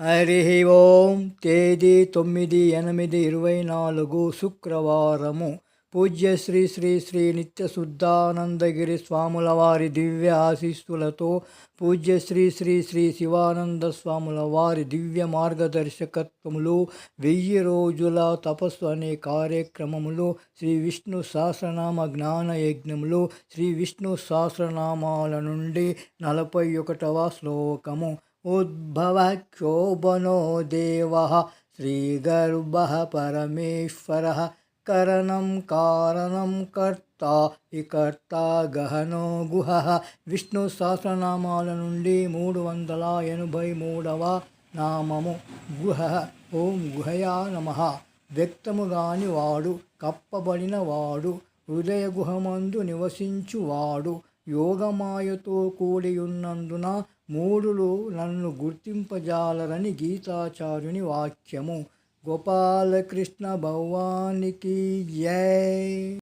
హరి ఓం తేదీ తొమ్మిది ఎనిమిది ఇరవై నాలుగు శుక్రవారము. పూజ్య శ్రీ శ్రీ శ్రీ నిత్య శుద్ధానందగిరి స్వాముల వారి దివ్య ఆశీస్సులతో పూజ్య శ్రీ శ్రీ శ్రీ శివానంద స్వాముల వారి దివ్య మార్గదర్శకత్వములు వెయ్యి రోజుల తపస్సు అనే కార్యక్రమములు శ్రీ విష్ణు సహస్రనామ జ్ఞాన యజ్ఞములు శ్రీ విష్ణు సహస్రనామాల నుండి నలభై ఒకటవ శ్లోకము. उद्भवक्षोभनो देवः श्रीगर्भः परमेश्वरः करणं कारणं कर्ता వికర్తా గహనో గుహ విష్ణు సహస్రనామాల నుండి మూడు వందల ఎనభై మూడవ నామము గుహ ఓం గుహయా నమ వ్యక్తము గాని వాడు కప్పబడిన వాడు హృదయ గుహమందు నివసించువాడు యోగమాయతో కూడి ఉన్నందున మూడులు నన్ను గుర్తింపజాలరని గీతాచార్యుని వాక్యము. గోపాలకృష్ణ భవానికి జై.